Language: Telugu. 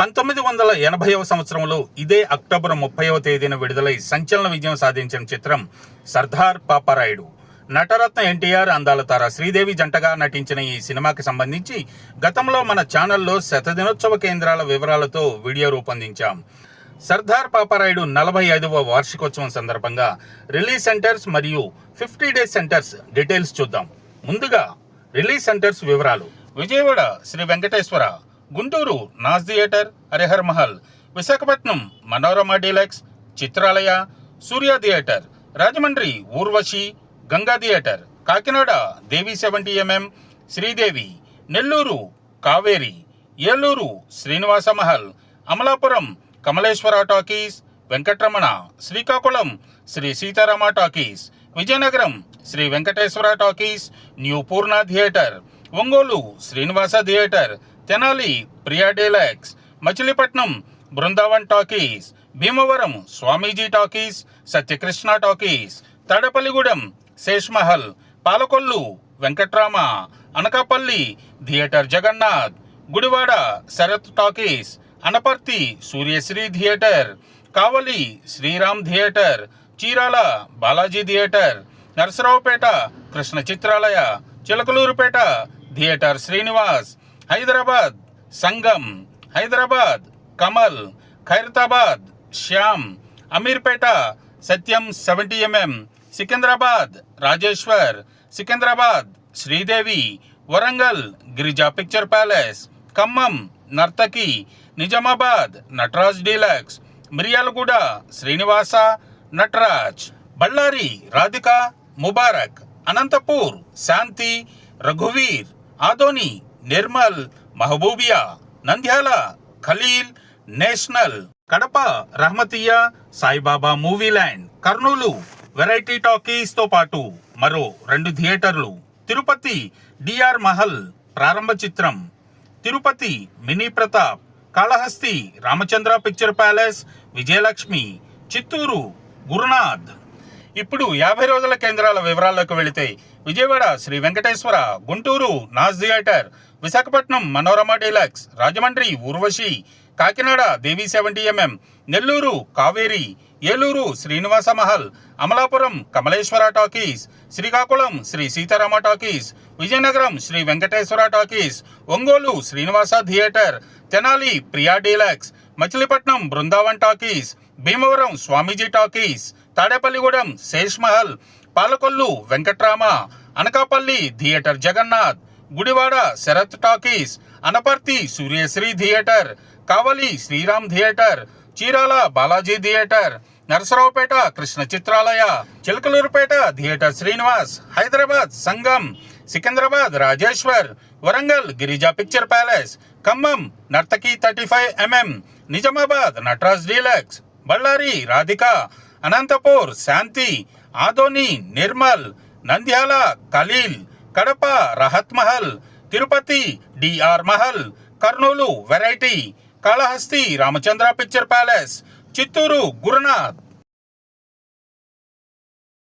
పంతొమ్మిది వందల ఎనభైవ సంవత్సరంలో ఇదే అక్టోబర్ ముప్పైవ తేదీన విడుదలై సంచలన విజయం సాధించిన చిత్రం సర్దార్ పాపారాయుడు. నటరత్న ఎన్టీఆర్ అందాల తార శ్రీదేవి జంటగా నటించిన ఈ సినిమాకి సంబంధించి గతంలో మన ఛానల్లో శతదినోత్సవ కేంద్రాల వివరాలతో వీడియో రూపొందించాం. సర్దార్ పాపారాయుడు నలభై ఐదవ వార్షికోత్సవం సందర్భంగా రిలీజ్ సెంటర్స్ మరియు ఫిఫ్టీ డేస్ సెంటర్స్ డీటెయిల్స్ చూద్దాం. ముందుగా రిలీజ్ సెంటర్స్ వివరాలు. Vijayawada Sri Venkateswara Guntur Naaz theatre Harihar Mahal Visakhapatnam Manorama deluxe Chitralaya Surya theatre Rajahmundry Urvasi Ganga theatre Kakinada Devi seventy MM Sridevi Nellore Kaveri Eluru Srinivasa Mahal Amalapuram Kamaleswara talkies Venkatramana Srikakulam Sri Seetharama talkies Vizianagaram Sri Venkateswara talkies new Purna theatre Ongole Srinivasa theatre Tenali Priya deluxe Machilipatnam Brindavan talkies Bhimavaram Swamiji talkies Satyakrishna talkies Tadepalligudem Seshmahal Palakollu Venkatrama Anakapalli theatre Jagannath Gudivada Sarath talkies Anaparthi Suryasri theatre Kavali Sriram theatre Chirala Balaji theatre Narasaraopet Krishna Chitralaya Chilakaluripet theatre Srinivas Hyderabad Sangam Hyderabad Kamal Khairatabad Shyam Ameerpet Satyam seventy MM Secunderabad Rajeswar Secunderabad Sridevi Warangal Girija picture palace Khammam Nartaki Nizamabad Nataraj deluxe Miryalaguda Srinivasa Nataraj Bellary Radhika Mubarak Anantapur Shanti రఘువీర్ Adoni Nirmal Mahaboobia Nandyal Khaleel national Kadapa Rahmatia Saibaba movie land Kurnool variety టాకీస్తో పాటు మరో రెండు థియేటర్లు. తిరుపతి డిఆర్ మహల్ ప్రారంభ చిత్రం. Tirupati mini Pratap Kalahasti Ramachandra picture palace Vijayalakshmi Chittoor Gurunath. ఇప్పుడు యాభై రోజుల కేంద్రాల వివరాల్లోకి వెళితే Vijayawada Sri Venkateswara Guntur Naaz theatre Visakhapatnam Manorama deluxe Rajahmundry Urvasi Kakinada Devi seventy MM Nellore Kaveri Eluru Srinivasa Mahal Amalapuram Kamaleswara talkies Srikakulam Sri Seetharama talkies Vizianagaram Sri Venkateswara talkies Ongole Srinivasa theatre Tenali Priya deluxe Machilipatnam Brindavan talkies Bhimavaram Swamiji talkies Tadepalligudem Sesh Mahal Palakollu Venkatrama Anakapalli theatre Jagannath Gudivada Sarath talkies Anaparthi Suryasri theatre Kavali Sriram theatre Chirala Balaji theatre Narasaraopet Krishna Chitralaya Chilakaluripet theatre Srinivas Hyderabad Sangam Secunderabad Rajeswar Warangal Girija picture palace Khammam Nartaki thirty five MM Nizamabad Nataraj deluxe Bellary Radhika Anantapur Shanti Adoni Nirmal Nandyal Khaleel Kadapa Rahath Mahal Tirupati DR Mahal Kurnool variety Kalahasti Ramachandra picture palace Chittoor Gurunath